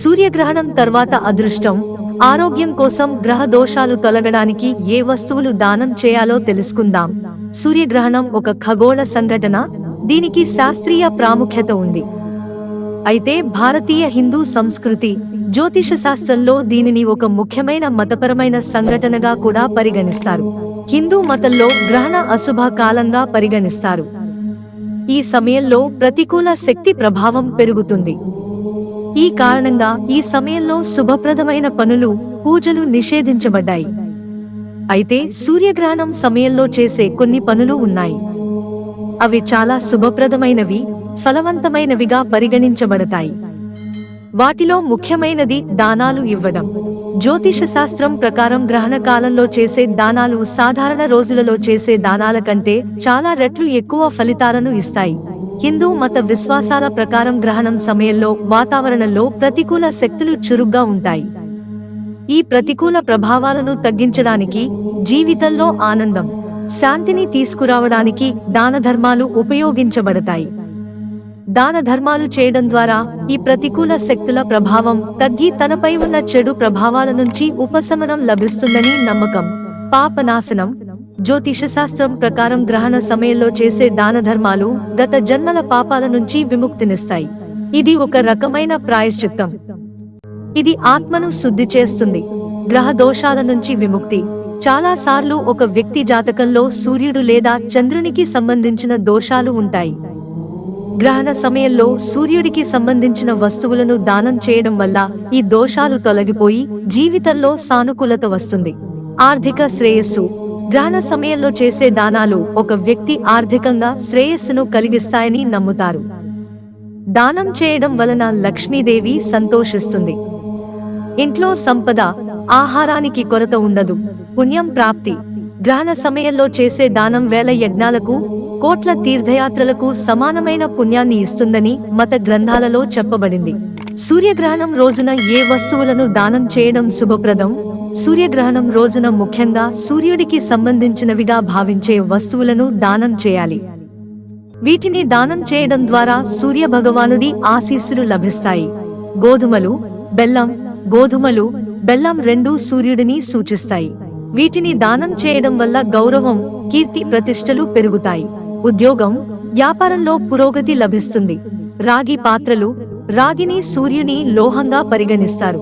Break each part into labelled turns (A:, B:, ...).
A: సూర్యగ్రహణం తర్వాత అదృష్టం ఆరోగ్యం కోసం గ్రహ దోషాలు తొలగడానికి ఏ వస్తువులు దానం చేయాలో తెలుసుకుందాం. సూర్యగ్రహణం ఒక ఖగోళ సంఘటన దీనికి శాస్త్రీయ ప్రాముఖ్యత ఉంది. అయితే భారతీయ హిందూ సంస్కృతి జ్యోతిష శాస్త్రంలో దీనిని ఒక ముఖ్యమైన మతపరమైన సంఘటనగా కూడా పరిగణిస్తారు. హిందూ మతంలో గ్రహణ అశుభ కాలంగా పరిగణిస్తారు. ఈ సమయంలో ప్రతికూల శక్తి ప్రభావం పెరుగుతుంది. ఈ కారణంగా ఈ సమయంలో శుభప్రదమైన పనులు పూజలు నిషేధించబడ్డాయి. అయితే సూర్యగ్రహణం సమయంలో చేసే కొన్ని పనులు ఉన్నాయి. అవి చాలా శుభప్రదమైనవి ఫలవంతమైనవిగా పరిగణించబడతాయి. వాటిలో ముఖ్యమైనది దానాలు ఇవ్వడం. జ్యోతిష శాస్త్రం ప్రకారం గ్రహణ కాలంలో చేసే దానాలు సాధారణ రోజులలో చేసే దానాల కంటే చాలా రెట్లు ఎక్కువ ఫలితాలను ఇస్తాయి. హిందూ మత విశ్వాసాల ప్రకారం గ్రహణం సమయంలో వాతావరణంలో ప్రతికూల శక్తులు చురుగ్గా ఉంటాయి. ఈ ప్రతికూల ప్రభావాలను తగ్గించడానికి జీవితంలో ఆనందం శాంతిని తీసుకురావడానికి దానధర్మాలు ఉపయోగించబడతాయి. దాన ధర్మాలు చేయడం ద్వారా ఈ ప్రతికూల శక్తుల ప్రభావం తగ్గి తనపై ఉన్న చెడు ప్రభావాల నుంచి ఉపశమనం లభిస్తుందని నమ్మకం. పాపనాశనం. జ్యోతిష శాస్త్రం ప్రకారం గ్రహణ సమయంలో చేసే దాన ధర్మాలు గత జన్మల పాపాల నుంచి విముక్తినిస్తాయి. ఇది ఒక రకమైన ప్రాయశ్చిత్తం. ఇది ఆత్మను శుద్ధి చేస్తుంది. గ్రహ దోషాల నుంచి విముక్తి. చాలా సార్లు ఒక వ్యక్తి జాతకంలో సూర్యుడు లేదా చంద్రునికి సంబంధించిన దోషాలు ఉంటాయి. గ్రహణ సమయంలో సూర్యుడికి సంబంధించిన వస్తువులను దానం చేయడం వల్ల ఈ దోషాలు తొలగిపోయి జీవితంలో సానుకూలత వస్తుంది. ఆర్థిక శ్రేయస్సు. గ్రహణ సమయంలో చేసే దానాలు ఒక వ్యక్తి ఆర్థికంగా శ్రేయస్సును కలిగిస్తాయని నమ్ముతారు. దానం చేయడం వలన లక్ష్మీదేవి సంతోషిస్తుంది. ఇంట్లో సంపద ఆహారానికి కొరత ఉండదు. పుణ్యం ప్రాప్తి. గ్రహణ సమయంలో చేసే దానం వేల యజ్ఞాలకు కోట్ల తీర్థయాత్రలకు సమానమైన పుణ్యాన్ని ఇస్తుందని మత గ్రంథాలలో చెప్పబడింది. సూర్యగ్రహణం రోజున ఏ వస్తువులను దానం చేయడం శుభప్రదం? సూర్యగ్రహణం రోజున ముఖ్యంగా సూర్యుడికి సంబంధించినవిగా భావించే వస్తువులను దానం చేయాలి. వీటిని దానం చేయడం ద్వారా సూర్య భగవానుడి ఆశీస్సులు లభిస్తాయి. గోధుమలు బెల్లం గోధుమలు బెల్లం రెండూ సూర్యుడిని సూచిస్తాయి. వీటిని దానం చేయడం వల్ల గౌరవం కీర్తి ప్రతిష్టలు పెరుగుతాయి. ఉద్యోగం వ్యాపారంలో పురోగతి లభిస్తుంది. రాగి పాత్రలు రాగిని సూర్యుని లోహంగా పరిగణిస్తారు.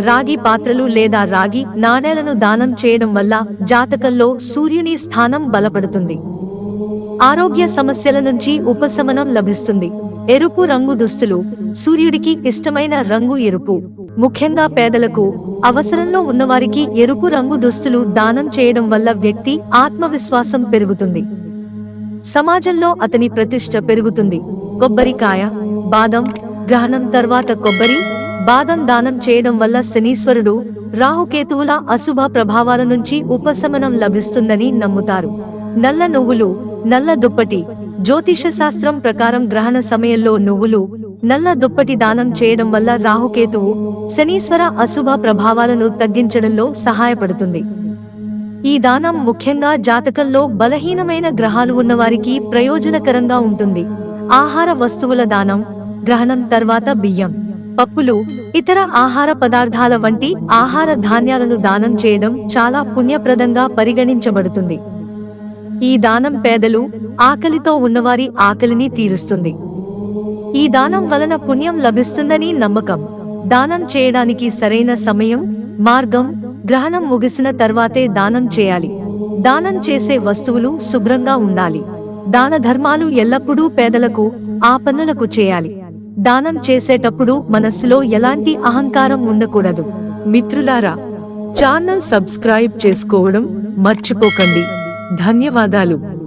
A: రాగి పాత్రలు లేదా రాగి నాణేలను దానం చేయడం వల్ల జాతకంలో సూర్యుని స్థానం బలపడుతుంది. ఆరోగ్య సమస్యల నుంచి ఉపశమనం లభిస్తుంది. ఎరుపు రంగు దుస్తులు సూర్యుడికి ఇష్టమైన రంగు ఎరుపు. ముఖ్యంగా పేదలకు అవసరంలో ఉన్నవారికి ఎరుపు రంగు దుస్తులు దానం చేయడం వల్ల వ్యక్తి ఆత్మవిశ్వాసం పెరుగుతుంది. సమాజంలో అతని ప్రతిష్ట పెరుగుతుంది. కొబ్బరికాయ బాదం గ్రహణం తర్వాత కొబ్బరి బాదం దానం చేయడం వల్ల శనీశ్వరుడు రాహుకేతువుల అశుభ ప్రభావాల నుంచి ఉపశమనం లభిస్తుందని నమ్ముతారు. నల్ల నువ్వులు నల్ల దుప్పటి జ్యోతిష శాస్త్రం ప్రకారం గ్రహణ సమయంలో నువ్వులు నల్ల దుప్పటి దానం చేయడం వల్ల రాహుకేతువు శనీశ్వర అశుభ ప్రభావాలను తగ్గించడంలో సహాయపడుతుంది. ఈ దానం ముఖ్యంగా జాతకంలో బలహీనమైన గ్రహాలు ఉన్నవారికి ప్రయోజనకరంగా ఉంటుంది. ఆహార వస్తువుల దానం గ్రహణం తర్వాత బియ్యం పప్పులు ఇతర ఆహార పదార్థాల వంటి ఆహార ధాన్యాలను దానం చేయడం చాలా పుణ్యప్రదంగా పరిగణించబడుతుంది. ఈ దానం పేదలు ఆకలితో ఉన్నవారి ఆకలిని తీరుస్తుంది. ఈ దానం వలన పుణ్యం లభిస్తుందని నమ్మకం. దానం చేయడానికి సరైన సమయం మార్గం గ్రహణం ముగిసిన తర్వాతే దానం చేయాలి. దానం చేసే వస్తువులు శుభ్రంగా ఉండాలి. దాన ధర్మాలు ఎల్లప్పుడూ పేదలకు ఆపన్నులకు చేయాలి. దానం చేసేటప్పుడు మనస్సులో ఎలాంటి అహంకారం ఉండకూడదు. మిత్రులారా ఛానల్ సబ్స్క్రైబ్ చేసుకోవడం మర్చిపోకండి. ధన్యవాదాలు.